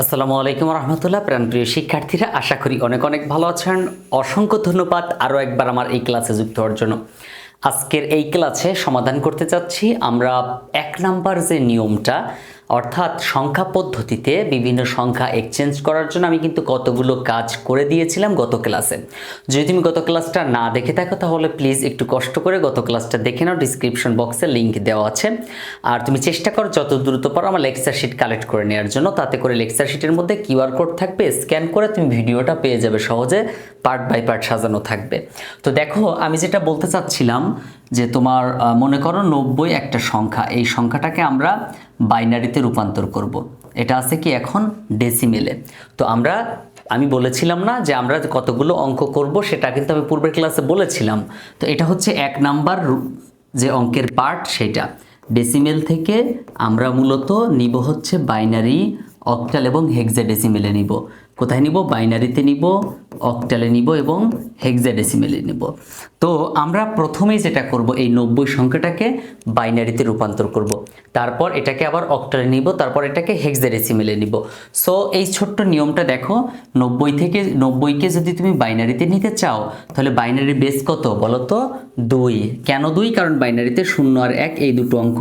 আসসালামু আলাইকুম রহমতুল্লাহ প্রাণপ্রিয় শিক্ষার্থীরা, আশা করি অনেক অনেক ভালো আছেন। অসংখ্য ধন্যবাদ আরও একবার আমার এই ক্লাসে যুক্ত হওয়ার জন্য। আজকের এই ক্লাসে সমাধান করতে চাচ্ছি আমরা এক নাম্বার যে নিয়মটা অর্থাৎ সংখ্যা পদ্ধতিতে বিভিন্ন সংখ্যা এক্সচেঞ্জ করার জন্য আমি কিন্তু কতগুলো কাজ করে দিয়েছিলাম গত ক্লাসে যদি তুমি গত ক্লাসটা না দেখে থাকো, তাহলে প্লিজ একটু কষ্ট করে গত ক্লাসটা দেখে নাও ডিসক্রিপশন বক্সে লিঙ্ক দেওয়া আছে। আর তুমি চেষ্টা করো, যত দ্রুত পারো আমার লেকচার শিট কালেক্ট করে নেওয়ার জন্য। তাতে করে লেকচার শিটের মধ্যে কিউআর কোড থাকবে স্ক্যান করে তুমি ভিডিওটা পেয়ে যাবে সহজে পার্ট বাই পার্ট সাজানো থাকবে। তো দেখো, আমি যেটা বলতে চাচ্ছিলাম যে তোমার মনে করো নব্বই একটা সংখ্যা, এই সংখ্যাটাকে আমরা বাইনারিতে রূপান্তর করব। এটা আছে কি এখন? ডেসিমেলে। তো আমরা, আমি বলেছিলাম না যে আমরা কতগুলো অঙ্ক করব, সেটা কিন্তু আমি পূর্বের ক্লাসে বলেছিলাম। তো এটা হচ্ছে এক নাম্বার যে অঙ্কের পার্ট সেটা। ডেসিমেল থেকে আমরা মূলত নিব হচ্ছে বাইনারি, অক্টাল এবং হেক্সাডেসিমেলে নিব। কোথায় নিব? বাইনারিতে নিব, অক্টালে নিব এবং হেক্সাডেসিমেলে নিব। তো আমরা প্রথমেই যেটা করব, এই নব্বই সংখ্যাটাকে বাইনারিতে রূপান্তর করব। তারপর এটাকে আবার অক্টালে নিব, তারপর এটাকে হেক্সাডেসিমেলে নিব। সো এই ছোট্ট নিয়মটা দেখো, নব্বই থেকে নব্বইকে যদি তুমি বাইনারিতে নিতে চাও, তাহলে বাইনারি বেস কত বলো তো দুই। কেন দুই? কারণ বাইনারিতে শূন্য আর এক, এই দুটো অঙ্ক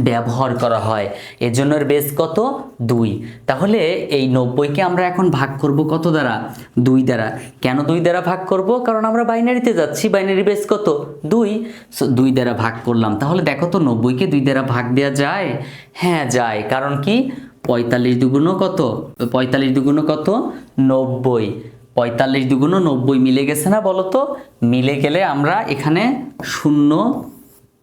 ব্যবহার করা হয়। এর জন্য বেস কত? দুই। তাহলে এই নব্বইকে আমরা এখন ভাগ করব কত দ্বারা? দুই দ্বারা। কেন দুই দ্বারা ভাগ করব? কারণ আমরা বাইনারিতে যাচ্ছি। বাইনারি বেস কত? দুই। সো দুই দ্বারা ভাগ করলাম। তাহলে দেখো তো নব্বইকে দুই দ্বারা ভাগ দেওয়া যায় হ্যাঁ যায়। কারণ কি? পঁয়তাল্লিশ দুগুণ কত? পঁয়তাল্লিশ দুগুণ কত? নব্বই। পঁয়তাল্লিশ দুগুণ নব্বই মিলে গেছে না বলো তো মিলে গেলে আমরা এখানে শূন্য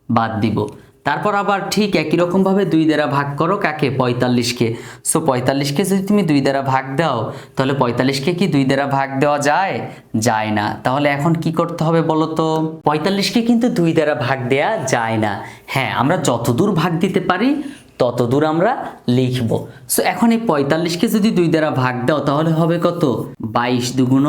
বাদ দিব। তারপর আবার ঠিক একই রকমভাবে দুই দ্বারা ভাগ করো কাকে? পঁয়তাল্লিশকে। সো, পঁয়তাল্লিশকে যদি তুমি দুই দ্বারা ভাগ দাও, তাহলে পঁয়তাল্লিশকে কি দুই দ্বারা ভাগ দেওয়া যায়? যায় না। তাহলে এখন কি করতে হবে বলো তো পঁয়তাল্লিশকে কিন্তু দুই দ্বারা ভাগ দেয়া যায় না। হ্যাঁ আমরা যতদূর ভাগ দিতে পারি, ততদূর আমরা লিখব। সো এখন এই পঁয়তাল্লিশকে যদি দুই দ্বারা ভাগ দাও, তাহলে হবে কত? বাইশ দুগুণ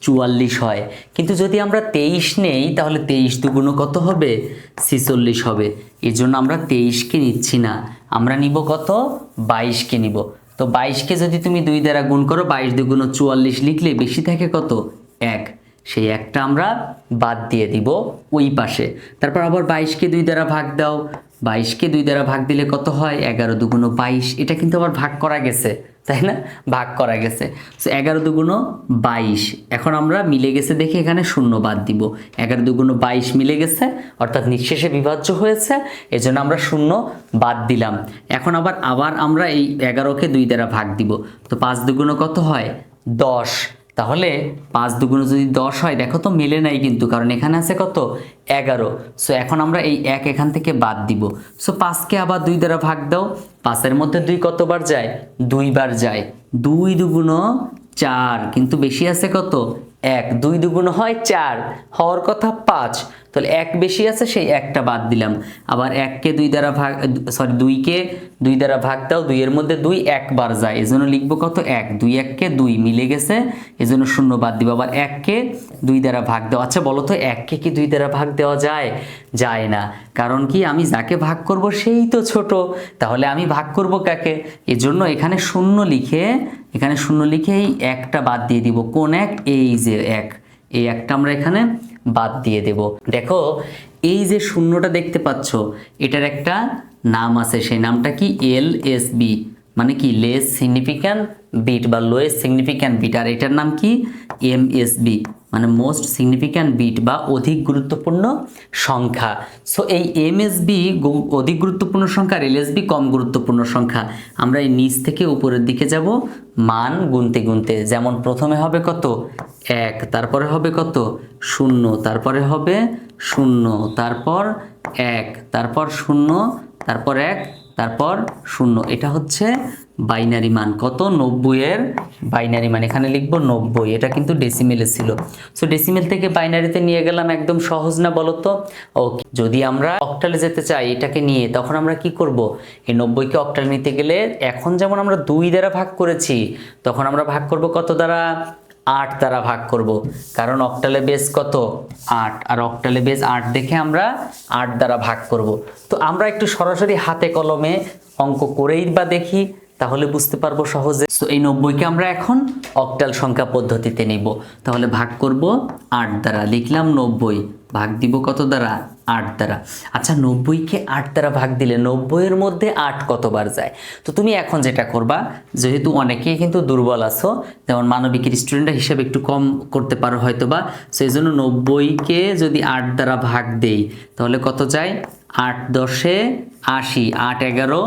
চুয়াল্লিশ হয়। কিন্তু যদি আমরা তেইশ নেই, তাহলে তেইশ দুগুণ কত হবে? ছিচল্লিশ হবে। এর জন্য আমরা তেইশকে নিচ্ছি না। আমরা নিব কত? বাইশকে নিব। তো বাইশকে যদি তুমি দুই দ্বারা গুণ করো, বাইশ দুগুণ চুয়াল্লিশ লিখলে বেশি থাকে কত? এক। সেই একটা আমরা বাদ দিয়ে দিব ওই পাশে। তারপর আবার বাইশকে দুই দ্বারা ভাগ দাও। বাইশকে দুই দ্বারা ভাগ দিলে কত হয়? এগারো দুগুণ বাইশ। এটা কিন্তু আবার ভাগ করা গেছে, তাই না? ভাগ করা গেছে। সো এগারো দুগুণ বাইশ। এখন আমরা মিলে গেছে দেখে এখানে শূন্য বাদ দিব। এগারো দুগুণ বাইশ মিলে গেছে, অর্থাৎ নিঃশেষে বিভাজ্য হয়েছে, এজন্য আমরা শূন্য বাদ দিলাম। এখন আবার আবার আমরা এই এগারোকে দুই দ্বারা ভাগ দিব। তো পাঁচ দুগুণ কত হয়? দশ। তাহলে পাঁচ দুগুণ যদি দশ হয়, দেখো তো মেলে নাই কিন্তু, কারণ এখানে আছে কত? এগারো। সো এখন আমরা এই এক এখান থেকে বাদ দিব। সো পাঁচকে আবার দুই দ্বারা ভাগ দাও। পাঁচের মধ্যে দুই কতবার যায়? দুইবার যায়। দুই দুগুণ চার, কিন্তু বেশি আছে কত? এক। দুই দুগুণ হয় চার। হওয়ার কথা পাঁচ। তাহলে এক বেশি আছে, সেই একটা বাদ দিলাম। আবার এককে দুই দ্বারা ভাগ সরি দুইকে দুই দ্বারা ভাগ দাও, দুইয়ের মধ্যে দুই একবার যায়। এজন্য লিখব কত? এক। দুই এককে দুই মিলে গেছে, এজন্য শূন্য বাদ দিব। আবার এককে দুই দ্বারা ভাগ দাও। আচ্ছা বলো তো, এককে কি দুই দ্বারা ভাগ দেওয়া যায়? যায় না। কারণ কি, আমি যাকে ভাগ করব সেই তো ছোট। তাহলে আমি ভাগ করব কাকে? এজন্য এখানে শূন্য লিখে, এখানে শূন্য লিখে এই একটা বাদ দিয়ে দিব। কোন এক? এই যে এক। এই একটা আমরা এখানে বাদ দিয়ে দেব। দেখো, এই যে শূন্যটা দেখতে পাচ্ছ, এটার একটা নাম আছে, সেই নামটা কি? L S B. মানে কি? লেস সিগনিফিক্যান্ট বিট বা লোয়েস্ট সিগনিফিক্যান্ট বিট আর এটার নাম কি? M S B. মানে মোস্ট সিগনিফিক্যান্ট বিট বা অধিক গুরুত্বপূর্ণ সংখ্যা। সো এই এম এস বি অধিক গুরুত্বপূর্ণ সংখ্যা আর বি কম গুরুত্বপূর্ণ সংখ্যা। আমরা এই নিচ থেকে উপরের দিকে যাব, মান গুনতে গুনতে। যেমন প্রথমে হবে কত? এক, তারপরে হবে কত? শূন্য, তারপরে হবে শূন্য, তারপর এক, তারপর শূন্য, তারপর এক, তারপর শূন্য। এটা হচ্ছে বাইনারি মান। কত? নব্বইয়ের বাইনারি মান। এখানে লিখব নব্বই। এটা কিন্তু ডেসিমেলে ছিল। সো ডেসিমেল থেকে বাইনারিতে নিয়ে গেলাম একদম সহজ না বলো তো ওকে যদি আমরা অক্টালে যেতে চাই এটাকে নিয়ে, তখন আমরা কি করব? এই নব্বইকে অক্টালে নিতে গেলে এখন যেমন আমরা দুই দ্বারা ভাগ করেছি, তখন আমরা ভাগ করব কত দ্বারা? আট দ্বারা ভাগ করব। কারণ অক্টালে বেস কত? আট। আর অক্টালে বেস আট দেখে আমরা আট দ্বারা ভাগ করব। তো আমরা একটু সরাসরি হাতে কলমে অঙ্ক করেই বা দেখি, তাহলে বুঝতে পারব সহজে। তো এই নব্বইকে আমরা এখন অক্টাল সংখ্যা পদ্ধতিতে নিব। তাহলে ভাগ করব আট দ্বারা। লিখলাম নব্বই। ভাগ দিব কত দ্বারা? আট দ্বারা। আচ্ছা নব্বইকে আট দ্বারা ভাগ দিলে নব্বইয়ের মধ্যে আট কতবার যায়? তো তুমি এখন যেটা করবা, যেহেতু অনেকেই কিন্তু দুর্বল আছো, যেমন মানবিকের স্টুডেন্টরা হিসাবে একটু কম করতে পারো হয়তো বা সেই জন্য নব্বইকে যদি আট দ্বারা ভাগ দেই, তাহলে কত যায়? আট দশে আশি, আট এগারো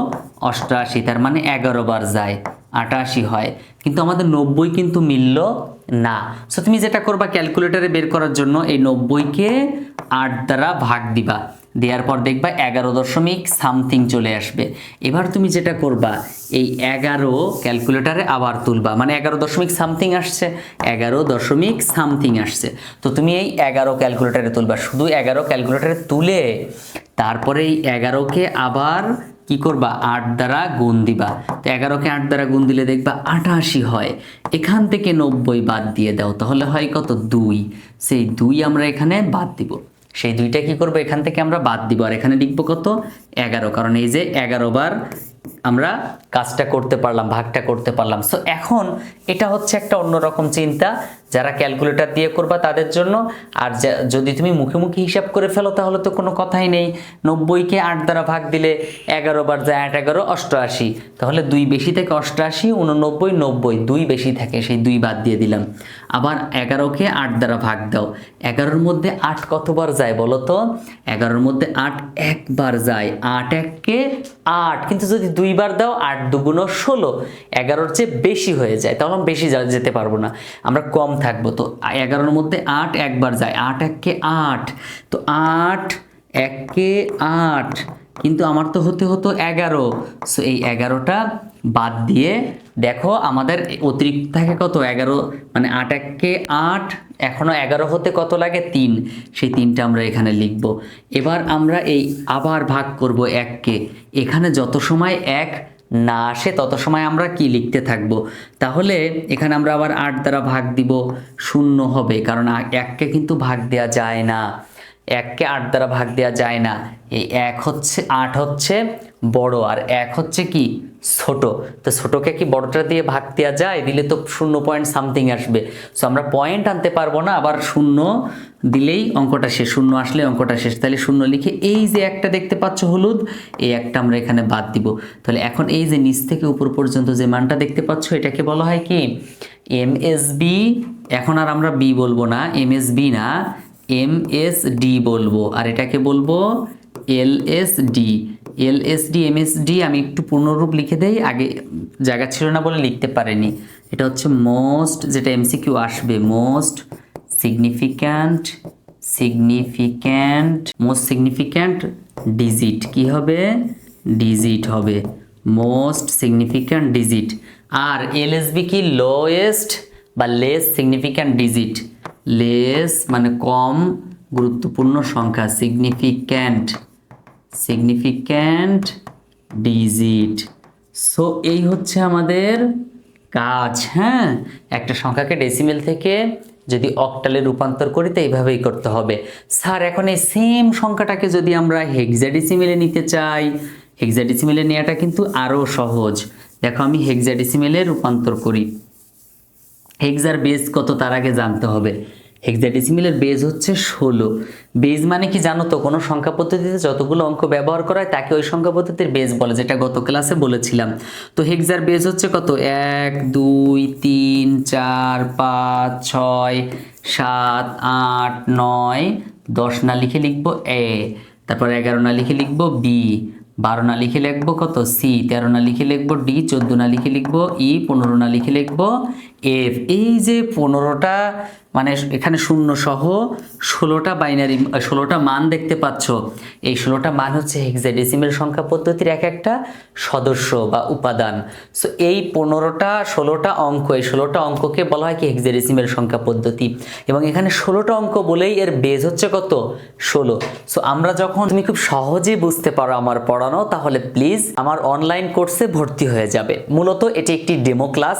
অষ্টআশি তার মানে এগারো বার যায়। আটাশি হয়। কিন্তু আমাদের নব্বই কিন্তু মিলল না। সো তুমি যেটা করবা ক্যালকুলেটারে বের করার জন্য এই নব্বইকে আট দ্বারা ভাগ দিবা। দেওয়ার পর দেখবা এগারো দশমিক সামথিং চলে আসবে। এবার তুমি যেটা করবা, এই এগারো ক্যালকুলেটারে আবার তুলবা। মানে এগারো দশমিক সামথিং আসছে, এগারো দশমিক সামথিং আসছে। তো তুমি এই এগারো ক্যালকুলেটারে তুলবা। শুধু এগারো ক্যালকুলেটারে তুলে তারপরে এই এগারোকে আবার কি করবা? আট দ্বারা গুণ দিবা। তো এগারোকে আট দ্বারা গুণ দিলে দেখবা আটাশি হয়। এখান থেকে নব্বই বাদ দিয়ে দাও। তাহলে হয় কত? দুই। সেই দুই আমরা এখানে বাদ দিব। সেই দুইটা কি করব? এখান থেকে আমরা বাদ দিব। আর এখানে লিখব কত? এগারো। কারণ এই যে এগারো বার আমরা কাজটা করতে পারলাম, ভাগটা করতে পারলাম। সো এখন এটা হচ্ছে একটা অন্যরকম চিন্তা। যারা ক্যালকুলেটর দিয়ে করবা তাদের জন্য, আর যদি তুমি মুখে মুখে হিসাব করে ফেলো তাহলে তো কোনো কথাই নেই। নব্বইকে আট দ্বারা ভাগ দিলে এগারো বার যায় আট, এগারো, অষ্টআশি। তাহলে দুই বেশি থেকে অষ্টআশি উননব্বই নব্বই, দুই বেশি থাকে, সেই দুই বাদ দিয়ে দিলাম। আবার এগারোকে আট দ্বারা ভাগ দাও। এগারোর মধ্যে আট কতবার যায় বলো তো? এগারোর মধ্যে আট একবার যায়। আট এককে আট। কিন্তু যদি দুইবার দাও, আট দুগুণ ষোলো। এগারোর চেয়ে বেশি হয়ে যায়। তখন বেশি যেতে পারব না। আমরা কম থাকব। তো এগারোর মধ্যে আট একবার যায়। আট এককে আট। তো আট এককে আট। কিন্তু আমার তো হতে হতো এগারো। সো এই এগারোটা বাদ দিয়ে দেখো আমাদের অতিরিক্ত থাকে কত? এগারো মানে আট এককে আট, এখনও এগারো হতে কত লাগে? তিন। সেই তিনটা আমরা এখানে লিখব। এবার আমরা এই আবার ভাগ করব এককে। এখানে যত সময় এক না আসে, তত সময় আমরা কি লিখতে থাকব? তাহলে এখানে আমরা আবার আট দ্বারা ভাগ দিব, শূন্য হবে। কারণ এককে কিন্তু ভাগ দেওয়া যায় না। এককে আট দ্বারা ভাগ দেওয়া যায় না। এই এক হচ্ছে, আট হচ্ছে বড়, আর এক হচ্ছে কি? ছোট। তো ছোটকে কি বড়টা দিয়ে ভাগ দেওয়া যায়? দিলে তো শূন্য পয়েন্ট সামথিং আসবে। সো আমরা পয়েন্ট আনতে পারব না, আবার শূন্য দিলেই অঙ্কটা শেষ, শূন্য আসলে অঙ্কটা শেষ। তাহলে শূন্য লিখে এই যে একটা দেখতে পাচ্ছ হলুদ, এই একটা আমরা এখানে বাদ দিব। তাহলে এখন এই যে নিচ থেকে উপর পর্যন্ত যে মানটা দেখতে পাচ্ছ, এটাকে বলা হয় কি? এম এস বি এখন আর আমরা বি বলব না এম এস বি না। এম এস ডি বলব। আর এটাকে বলব L S D L S D M S D আমি একটু পূর্ণরূপ লিখে দেই, আগে জায়গা ছিল না বলে লিখতে পারিনি। এটা হচ্ছে মোস্ট যেটা এমসিকিউ আসবে most significant significant most significant digit কি হবে? ডিজিট হবে। মোস্ট সিগনিফিক্যান্ট ডিজিট আর এলএসবি কি? লোয়েস্ট বা লেস সিগনিফিক্যান্ট ডিজিট লেস মানে কম গুরুত্বপূর্ণ সংখ্যা সিগনিফিক্যান্ট সিগনিফিক্যান্ট ডিজিট সো এই হচ্ছে আমাদের কাজ হ্যাঁ? একটা সংখ্যাকে ডেসিমেল থেকে যদি অক্টালে রূপান্তর করি, তো এইভাবেই করতে হবে। স্যার, এখন এই সেম সংখ্যাটাকে যদি আমরা হেক্সাডেসিমেলে নিতে চাই হেক্সাডেসিমেলে নেওয়াটা কিন্তু আরও সহজ। দেখো, আমি হেক্সাডেসিমেলে রূপান্তর করি। হেক্সার বেস কত তার আগে জানতে হবে? হেক্সাডেসিমেলের বেজ হচ্ছে ষোলো। বেজ মানে কি জানো তো? কোনো সংখ্যা পদ্ধতিতে যতগুলো অঙ্ক ব্যবহার করা হয়, তাকে ওই সংখ্যা পদ্ধতির বেজ বলে, যেটা গত ক্লাসে বলেছিলাম। তো হেক্সার বেজ হচ্ছে কত? এক, দুই, তিন, চার, পাঁচ, ছয়, সাত, আট, নয়। দশ না লিখে লিখব এ। তারপর এগারো না লিখে লিখব বি। বারো না লিখে লিখব কত? সি তেরো না লিখে লিখব, ডি চোদ্দ না লিখে লিখব, ই পনেরো না লিখে লিখব, এফ। এই যে পনেরোটা মানে এখানে শূন্য সহ ষোলোটা বাইনারি ষোলোটা মান দেখতে পাচ্ছ। এই ষোলোটা মান হচ্ছে হেক্সাডেসিমেল সংখ্যা পদ্ধতির এক একটা সদস্য বা উপাদান। সো এই পনেরোটা, ষোলোটা অঙ্ক, এই ষোলোটা অঙ্ককে বলা হয় কি হেক্সাডেসিমেল সংখ্যা পদ্ধতি। এবং এখানে ষোলোটা অঙ্ক বলেই এর বেজ হচ্ছে কত? ষোলো। সো আমরা যখন তুমি খুব সহজেই বুঝতে পারো আমার পড়ানো, তাহলে প্লিজ আমার অনলাইন কোর্সে ভর্তি হয়ে যাবে। মূলত এটি একটি ডেমো ক্লাস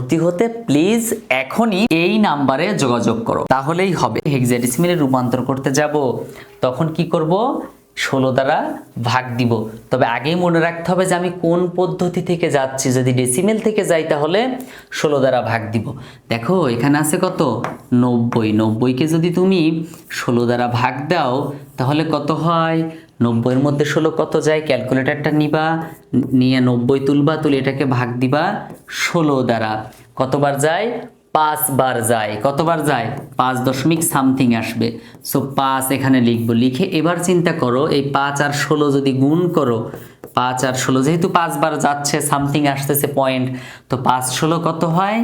হতে প্লিজ এখনই এই নাম্বারে যোগাযোগ করো। তাহলেই হবে। হেক্সাডেসিমেলে রূপান্তর করতে যাব। তখন কি করব? ষোলো দ্বারা ভাগ দিব। তবে আগেই মনে রাখতে হবে যে আমি কোন পদ্ধতি থেকে যাচ্ছি। যদি ডেসিমেল থেকে যাই তাহলে ষোলো দ্বারা ভাগ দিব। দেখো, এখানে আছে কত? নব্বই। নব্বইকে যদি তুমি ষোলো দ্বারা ভাগ দাও, তাহলে কত হয়? নব্বইয়ের মধ্যে ষোলো কত যায়? ক্যালকুলেটারটা নিবা, নিয়ে নব্বই তুলবা, তুলে এটাকে ভাগ দিবা ষোলো দ্বারা। কতবার যায়? পাঁচবার যায়। কতবার যায়? পাঁচ দশমিক সামথিং আসবে। সো পাঁচ এখানে লিখব। লিখে এবার চিন্তা করো, এই পাঁচ আর ষোলো যদি গুণ করো, পাঁচ আর ষোলো যেহেতু পাঁচবার যাচ্ছে, সামথিং আসতেছে পয়েন্ট, তো পাঁচ ষোলো কত হয়?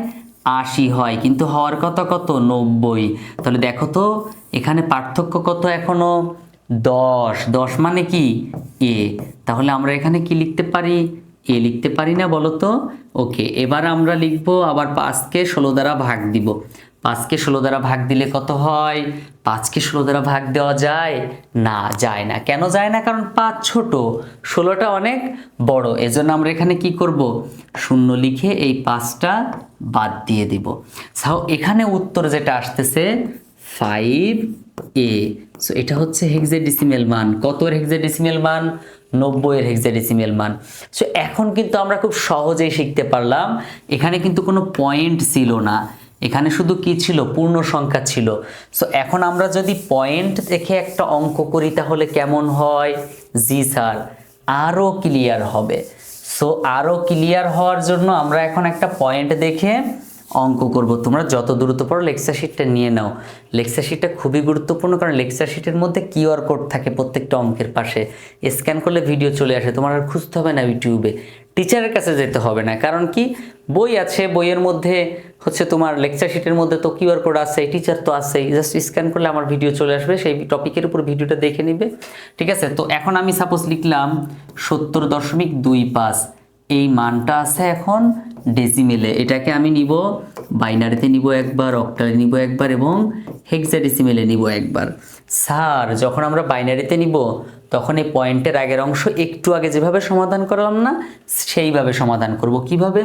আশি হয়। কিন্তু হওয়ার কথা কত? নব্বই। তাহলে দেখো তো, এখানে পার্থক্য কত এখনও? দশ দশ মানে কি? এ। তাহলে আমরা এখানে কি লিখতে পারি? এ লিখতে পারি না বলো তো ওকে, এবার আমরা লিখব আবার পাঁচকে ষোলো দ্বারা ভাগ দিব। পাঁচকে ষোলো দ্বারা ভাগ দিলে কত হয়? পাঁচকে ষোলো দ্বারা ভাগ দেওয়া যায়? না যায় না। কেন যায় না? কারণ পাঁচ ছোট। ষোলোটা অনেক বড়। এজন্য আমরা এখানে কি করব? শূন্য লিখে এই পাঁচটা বাদ দিয়ে দিব। সাও এখানে উত্তর যেটা আসতেছে ফাইভ এ সো এটা হচ্ছে হেক্সাডেসিমেল মান। কতর হেক্সাডেসিমেল মান? নব্বইয়ের হেক্সাডেসিমেল মান। সো এখন কিন্তু আমরা খুব সহজেই শিখতে পারলাম, এখানে কিন্তু কোনো পয়েন্ট ছিল না। এখানে শুধু কি ছিল? পূর্ণ সংখ্যা ছিল। সো এখন আমরা যদি পয়েন্ট দেখে একটা অঙ্ক করি, তাহলে কেমন হয়? জি, স্যার। আরও ক্লিয়ার হবে। সো আরও ক্লিয়ার হওয়ার জন্য আমরা এখন একটা পয়েন্ট দেখে অঙ্ক করব। তোমরা যত দ্রুত পারো লেকচার শিটটা নিয়ে নাও। লেকচার শিটটা খুবই গুরুত্বপূর্ণ কারণ লেকচার শিটের মধ্যে কিউআর কোড থাকে প্রত্যেকটা অঙ্কের পাশে। স্ক্যান করলে ভিডিও চলে আসে, তোমার আর খুঁজতে হবে না ইউটিউবে। টিচারের কাছে যেতে হবে না, কারণ কি? বই আছে, বইয়ের মধ্যে হচ্ছে তোমার লেকচার শিটের মধ্যে তো কিউআর কোড আছে টিচার তো আছেই। জাস্ট স্ক্যান করলে আমার ভিডিও চলে আসবে, সেই টপিকের উপর ভিডিওটা দেখে নিবে। ঠিক আছে? তো এখন আমি সাপোজ লিখলাম সত্তর দশমিক দুই পাঁচ। এই মানটা আছে এখন ডেসিমেলে এটাকে আমি নিব বাইনারিতে নিব একবার অক্টালে নিব একবার এবং হেক্সাডেসিমেলে নিব একবার। স্যার, যখন আমরা বাইনারিতে নিব, তখন এই পয়েন্টের আগের অংশ একটু আগে যেভাবে সমাধান করলাম না, সেইভাবে সমাধান করব। কীভাবে?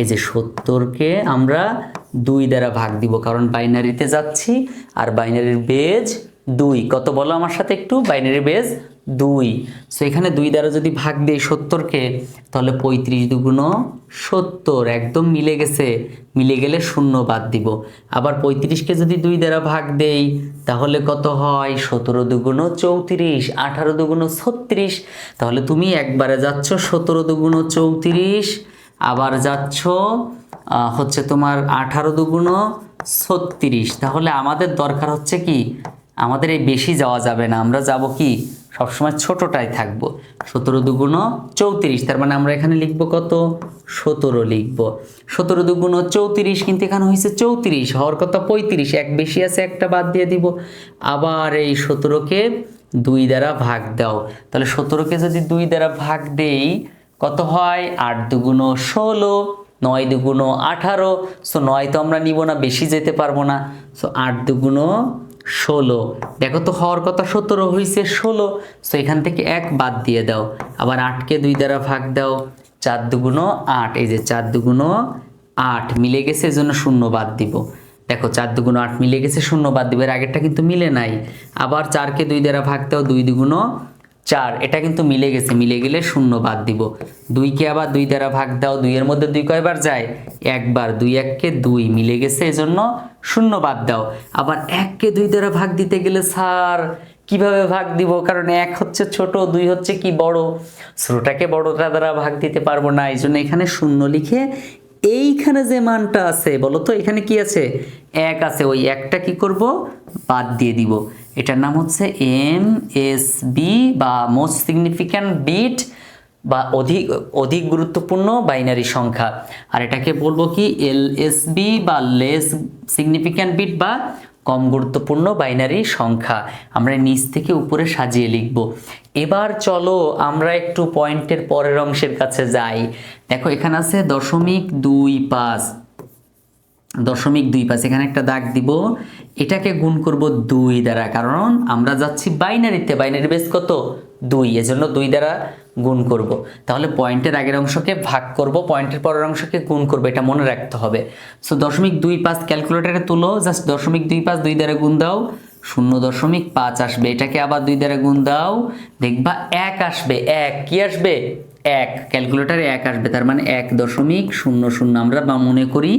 এই যে সত্তরকে আমরা দুই দ্বারা ভাগ দিব, কারণ বাইনারিতে যাচ্ছি আর বাইনারির বেজ দুই। কত বলো আমার সাথে একটু? বাইনারি বেজ দুই। সো এখানে দুই দ্বারা যদি ভাগ দেই সত্তরকে, তাহলে পঁয়ত্রিশ দুগুণ সত্তর, একদম মিলে গেছে। মিলে গেলে শূন্য বাদ দিব। আবার পঁয়ত্রিশকে যদি দুই দ্বারা ভাগ দেই, তাহলে কত হয়? সতেরো দুগুণ চৌত্রিশ, আঠারো দুগুণ ছত্রিশ। তাহলে তুমি একবারে যাচ্ছ সতেরো দুগুণ চৌত্রিশ, আবার যাচ্ছ হচ্ছে তোমার আঠারো দুগুণ ছত্রিশ। তাহলে আমাদের দরকার হচ্ছে কি? আমাদের এই বেশি যাওয়া যাবে না। আমরা যাব কি? সবসময় ছোটটাই থাকব। সতেরো দুগুণ চৌত্রিশ, তার মানে আমরা এখানে লিখব কত? সতেরো লিখব। সতেরো দুগুণ চৌত্রিশ, কিন্তু এখানে হয়েছে চৌত্রিশ, হওয়ার কথা পঁয়ত্রিশ, এক বেশি আছে একটা বাদ দিয়ে দিব। আবার এই সতেরোকে দুই দ্বারা ভাগ দাও। তাহলে সতেরোকে যদি দুই দ্বারা ভাগ দেই, কত হয়? আট দুগুণ ষোলো, নয় দুগুণো আঠারো। সো নয় তো আমরা নিব না, বেশি যেতে পারব না। সো আট দুগুণো ষোলো। দেখো তো হওয়ার কথা সতেরো হয়েছে ষোলো। সো এখান থেকে এক বাদ দিয়ে দাও। আবার আটকে দুই দ্বারা ভাগ দাও। চার দুগুণো আট। এই যে চার দুগুণো আট মিলে গেছে এই জন্য শূন্য বাদ দিব। দেখো, চার দুগুণ আট মিলে গেছে, শূন্য বাদ দিব। এর আগেরটা কিন্তু মিলে নাই। আবার চারকে দুই দ্বারা ভাগ দাও, দুই দুগুণ চার, এটা কিন্তু মিলে গেছে, মিলে গেলে শূন্য বাদ দিব। দুইকে আবার দুই দ্বারা ভাগ দাও, দুইয়ের মধ্যে দুই কয়বার যায়? একবার, দুই এককে দুই, মিলে গেছে, এজন্য শূন্য বাদ দাও। আবার এককে দুই দ্বারা ভাগ দিতে গেলে স্যার, কীভাবে ভাগ দিব? কারণ এক হচ্ছে ছোট, দুই হচ্ছে কি বড়? ছোটটাকে বড়টা দ্বারা ভাগ দিতে পারব না এই জন্য এখানে শূন্য লিখে এইখানে যে মানটা আছে, বলো তো, এখানে কি আছে? এক আছে, ওই একটা কি করব? বাদ দিয়ে দিব। এটার নাম হচ্ছে এম এস বি বা মোস্ট সিগনিফিক্যান্ট বিট বা অধিক অধিক গুরুত্বপূর্ণ বাইনারি সংখ্যা। আর এটাকে বলব কি এল এস বি বা লেস সিগনিফিক্যান্ট বিট বা কম গুরুত্বপূর্ণ বাইনারি সংখ্যা। আমরা নিচ থেকে উপরে সাজিয়ে লিখব। এবার চলো আমরা একটু পয়েন্টের পরের অংশের কাছে যাই। দেখো এখানে আছে দশমিক দুই পাঁচ। দশমিক দুই পাঁচ, এখানে একটা দাগ দিব। এটাকে গুণ করব দুই দ্বারা, কারণ আমরা যাচ্ছি বাইনারিতে, বাইনারি বেস কত? দুই, এজন্য দুই দ্বারা গুণ করব। তাহলে পয়েন্টের আগের অংশকে ভাগ করব, পয়েন্টের পরের অংশকে গুণ করব, এটা মনে রাখতে হবে। সো দশমিক দুই পাঁচ ক্যালকুলেটারে তুলো জাস্ট দশমিক দুই পাঁচ দুই দ্বারা গুণ দাও শূন্য দশমিক পাঁচ আসবে। এটাকে আবার দুই দ্বারা গুণ দাও। দেখবা এক আসবে, এক। কি আসবে? এক। ক্যালকুলেটারে এক আসবে, তার মানে এক দশমিক শূন্য শূন্য। আমরা বা মনে করি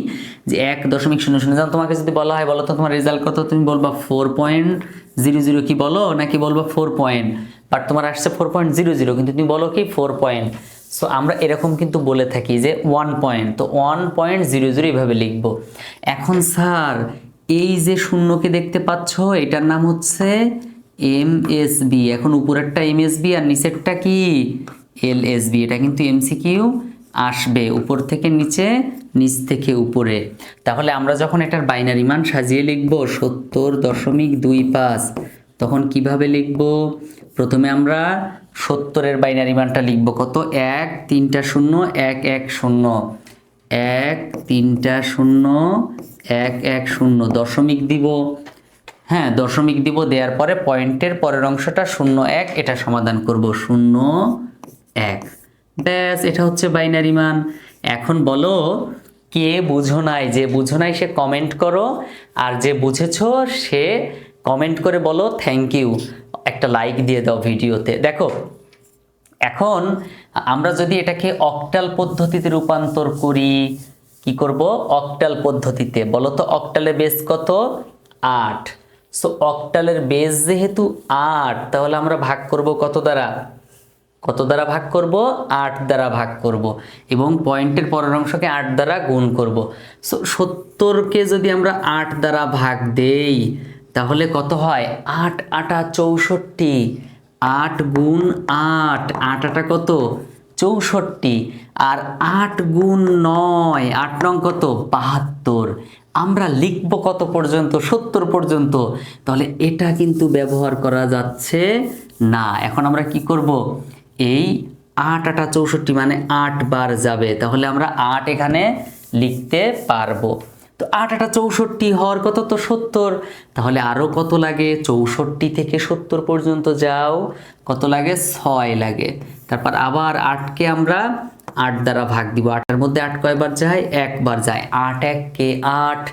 যে এক দশমিক শূন্য শূন্য। যেমন তোমাকে যদি বলা হয় বলো তো তোমার রেজাল্ট কত? তুমি বলবা ফোর পয়েন্ট জিরো জিরো কি বলো? নাকি বলবা ফোর পয়েন্ট বাট তোমার আসছে ফোর পয়েন্ট জিরো জিরো কিন্তু তুমি বলো কি ফোর পয়েন্ট সো আমরা এরকম কিন্তু বলে থাকি যে ওয়ান পয়েন্ট তো ওয়ান পয়েন্ট জিরো জিরো এইভাবে লিখব। এখন স্যার এই যে শূন্যকে দেখতে পাচ্ছ, এটার নাম হচ্ছে এম এস বি। এখন উপরেরটা এম এস বি আর নিচেরটা কি? L S B. এটা কিন্তু এমসিকিউ আসবে উপর থেকে নিচে, নিচ থেকে উপরে। তাহলে আমরা যখন এটার বাইনারি মান সাজিয়ে লিখব সত্তর দশমিক দুই পাঁচ, তখন কীভাবে লিখব? প্রথমে আমরা সত্তরের বাইনারি মানটা লিখব কত? এক, তিনটা শূন্য, এক এক, শূন্য। এক, তিনটা শূন্য এক এক শূন্য। দশমিক দিব হ্যাঁ দশমিক দিব দেওয়ার পরে পয়েন্টের পরের অংশটা শূন্য এক, এটা সমাধান করব শূন্য এক। ব্যাস, এটা হচ্ছে বাইনারি মান। এখন বলো, কে বুঝো নাই? যে বুঝো নাই, সে কমেন্ট করো। আর যে বুঝেছ, সে কমেন্ট করে বলো থ্যাংক ইউ একটা লাইক দিয়ে দাও ভিডিওতে। দেখো, এখন আমরা যদি এটাকে অক্টাল পদ্ধতিতে রূপান্তর করি কি করব? অক্টাল পদ্ধতিতে। বলো তো অক্টালে বেস কত? আট। সো অক্টালের বেস যেহেতু আট, তাহলে আমরা ভাগ করব কত দ্বারা? কত দ্বারা ভাগ করব? আট দ্বারা ভাগ করব। এবং পয়েন্টের পরের অংশকে আট দ্বারা গুণ করব। সো সত্তরকে যদি আমরা আট দ্বারা ভাগ দেই, তাহলে কত হয়? আট আটা চৌষট্টি। আট গুণ আট। আট আটা কত? চৌষট্টি আর আট গুণ নয়, আট নং কত? বাহাত্তর। আমরা লিখব কত পর্যন্ত? সত্তর পর্যন্ত। তাহলে এটা কিন্তু ব্যবহার করা যাচ্ছে না। এখন আমরা কি করব? এই আট আটা চৌষট্টি মানে আট বার যাবে। তাহলে আমরা আট এখানে লিখতে পারব। তো আট আটা চৌষট্টি হওয়ার কত তো সত্তর। তাহলে আরও কত লাগে? চৌষট্টি থেকে সত্তর পর্যন্ত যাও। কত লাগে? ছয় লাগে। তারপর আবার আটকে আমরা আট দ্বারা ভাগ দিব। আটের মধ্যে আট কয়বার যায়? একবার যায়। আট এক কে আট।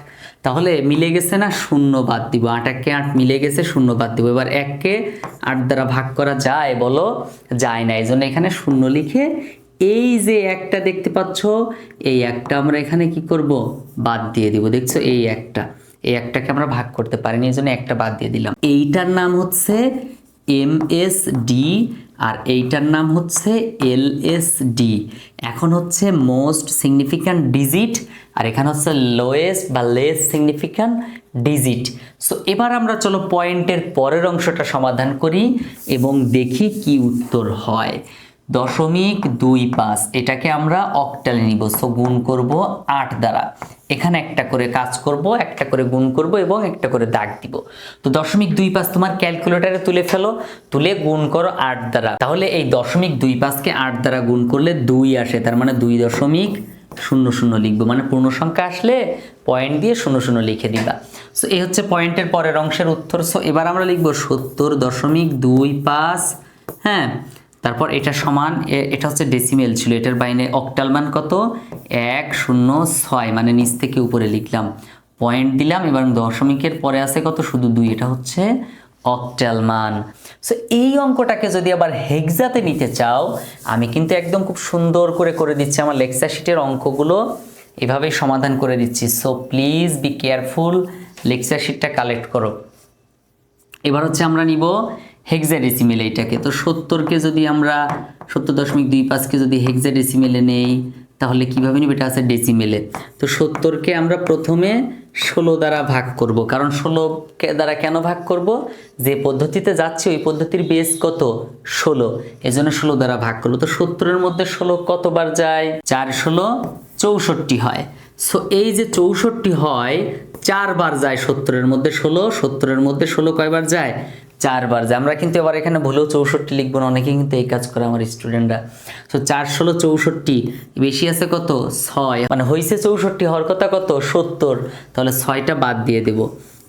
তাহলে মিলে গেছে না? শূন্য বাদ দিব। আট এককে আট মিলে গেছে, শূন্য বাদ দিব। এবার এককে আট দ্বারা ভাগ করা যায় বলো? যায় না। এই জন্য এখানে শূন্য লিখে এই যে একটা দেখতে পাচ্ছ, এই একটা আমরা এখানে কি করব? বাদ দিয়ে দিব। দেখছ, এই একটা। এই একটাকে আমরা ভাগ করতে পারিনি, এই জন্য একটা বাদ দিয়ে দিলাম। এইটার নাম হচ্ছে এম এস ডি আর এইটার নাম হচ্ছে এল এস ডি। এখন হচ্ছে মোস্ট সিগনিফিক্যান্ট ডিজিট আর এখানে হচ্ছে লোয়েস্ট বা লেস সিগনিফিক্যান্ট ডিজিট সো এবার আমরা চলো পয়েন্টের পরের অংশটা সমাধান করি এবং দেখি কি উত্তর হয়। দশমিক দুই পাঁচ। এটাকে আমরা অক্টালে নিব। সো গুণ করব আট দ্বারা। এখানে একটা করে কাজ করব, একটা করে গুণ করব এবং একটা করে দাগ দিব। তো দশমিক দুই পাঁচ তোমার ক্যালকুলেটারে তুলে ফেলো। তুলে গুণ করো আট দ্বারা। তাহলে এই দশমিক দুই পাঁচকে আট দ্বারা গুণ করলে দুই আসে। তার মানে দুই দশমিক শূন্য শূন্য লিখব। মানে পূর্ণ সংখ্যা আসলে পয়েন্ট দিয়ে শূন্য শূন্য লিখে দিবা। সো এই হচ্ছে পয়েন্টের পরের অংশের উত্তর। সো এবার আমরা লিখব সত্তর দশমিক দুই পাঁচ। হ্যাঁ? তারপর এটা সমান এটা হচ্ছে ডেসিমেল ছিল, এটার বাইনে অক্টাল মান কত? এক, শূন্য, ছয় মানে নিচ থেকে উপরে লিখলাম। পয়েন্ট দিলাম এবং দশমিকের পরে আছে কত? শুধু দুই, এটা হচ্ছে অক্টাল মান। সো এই অঙ্কটাকে যদি আবার হেক্সাতে নিতে চাও, আমি কিন্তু একদম খুব সুন্দর করে করে দিচ্ছি আমার লেকচার শিটের অঙ্কগুলো। এভাবেই সমাধান করে দিচ্ছি। So please be careful lecture শিটটা collect করো। এবার হচ্ছে আমরা নিব হেক্সাডেসিমেল এইটাকে তো সত্তরকে যদি আমরা সত্তর দশমিক দুই পাঁচকে যদি হেক্সাডেসিমেলে নেই, তাহলে কীভাবে নিব? এটা আছে ডেসিমেলে তো সত্তরকে আমরা প্রথমে ষোলো দ্বারা ভাগ করব। কারণ ষোলো দ্বারা কেন ভাগ করব? যে পদ্ধতিতে যাচ্ছে, ওই পদ্ধতির বেস কত? ষোলো। এই জন্য ষোলো দ্বারা ভাগ করব। তো সত্তরের মধ্যে ষোলো কতবার যায়? চার ষোলো চৌষট্টি হয়। সো এই যে চৌষট্টি হয়, চারবার যায় সত্তরের মধ্যে ষোলো, সত্তরের মধ্যে ষোলো কয়বার যায়? চারবার যায়। আমরা কিন্তু এবার এখানে ভুলেও চৌষট্টি লিখব না অনেকে কিন্তু এই কাজ করে আমার স্টুডেন্টরা তো চার ষোলো চৌষট্টি, বেশি আছে কত? ছয়। মানে হয়েছে চৌষট্টি, হওয়ার কথা কত? সত্তর। তাহলে ছয়টা বাদ দিয়ে দেব।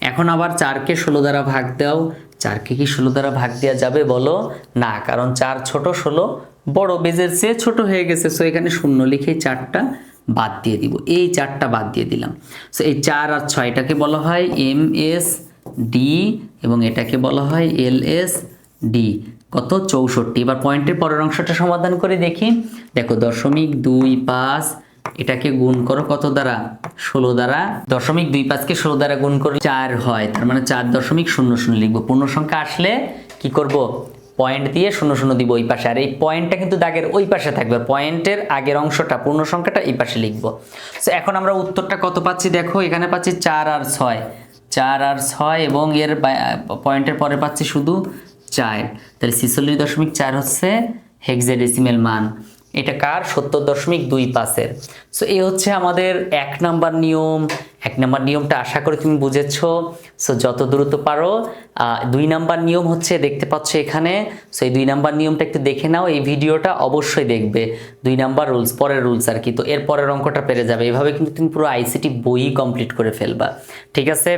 এখন আবার চারকে ষোলো দ্বারা ভাগ দাও। চারকে কি ষোলো দ্বারা ভাগ দেওয়া যাবে বলো? না, কারণ চার ছোট, ষোলো বড়। বেজের চেয়ে ছোট হয়ে গেছে। সো এখানে শূন্য লিখে চারটা বাদ দিয়ে দিব। এই চারটা বাদ দিয়ে দিলাম। সো এই চার আর ছয়টাকে বলা হয় এম এস ডি এবং এটাকে বলা হয় এল এস ডি। কত? চৌষট্টি। এবার পয়েন্টের পরের অংশটা সমাধান করে দেখি। দেখো, দশমিক দুই পাঁচ, এটাকে গুণ করো কত দ্বারা? ষোলো দ্বারা। দশমিক দুই পাঁচকে ষোলো দ্বারা গুণ করলে চার হয়। তার মানে চার দশমিক শূন্য শূন্য লিখব। পূর্ণ সংখ্যা আসলে কি করব? পয়েন্ট দিয়ে শূন্য শূন্য দিব ওই পাশে। আর এই পয়েন্টটা কিন্তু দাগের ওই পাশে থাকবে। পয়েন্টের আগের অংশটা পূর্ণ সংখ্যাটা এই পাশে লিখব। সো এখন আমরা উত্তরটা কত পাচ্ছি? দেখো, এখানে পাচ্ছি চার আর ছয়। চার আর ছয় এবং এর পয়েন্টের পরে পাচ্ছি শুধু চার। তাহলে ছিচল্লিশ দশমিক চার হচ্ছে হেক্সাডেসিমেল মান। এটা কার? সত্তর দশমিক দুই পাঁচের। সো এই হচ্ছে আমাদের এক নাম্বার নিয়ম। এক নাম্বার নিয়মটা আশা করি তুমি বুঝেছ। সো যত দ্রুত পারো দুই নাম্বার নিয়ম হচ্ছে, দেখতে পাচ্ছ এখানে সো এই দুই নাম্বার নিয়মটা একটু দেখে নাও। এই ভিডিওটা অবশ্যই দেখবে। দুই নাম্বার রুলস পরের রুলস আর কি। তো, এর পরের অঙ্কটা পেরে যাবে। এভাবে কিন্তু তুমি পুরো আইসিটি বই কমপ্লিট করে ফেলবা। ঠিক আছে?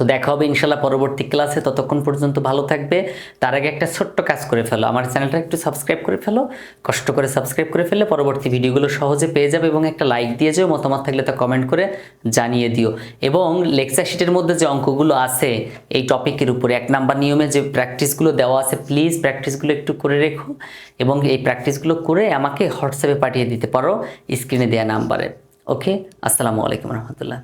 তো দেখা হবে ইনশাল্লাহ পরবর্তী ক্লাসে। ততক্ষণ পর্যন্ত ভালো থাকবে। তার আগে একটা ছোট্ট কাজ করে ফেলো। আমার চ্যানেলটা একটু সাবস্ক্রাইব করে ফেলো। কষ্ট করে সাবস্ক্রাইব করে ফেললে পরবর্তী ভিডিওগুলো সহজে পেয়ে যাবে এবং একটা লাইক দিয়ে যেও, মতামত থাকলে তা কমেন্ট করে জানিয়ে দিও। এবং লেকচার শিটের মধ্যে যে অঙ্কগুলো আছে, এই টপিকের উপরে এক নাম্বার নিয়মে যে প্র্যাকটিসগুলো দেওয়া আছে, প্লিজ প্র্যাকটিসগুলো একটু করে রেখো এবং এই প্র্যাকটিসগুলো করে আমাকে হোয়াটসঅ্যাপে পাঠিয়ে দিতে পারো স্ক্রিনে দেওয়া নাম্বারে। ওকে? আসসালামু আলাইকুম রহমতুল্লাহ।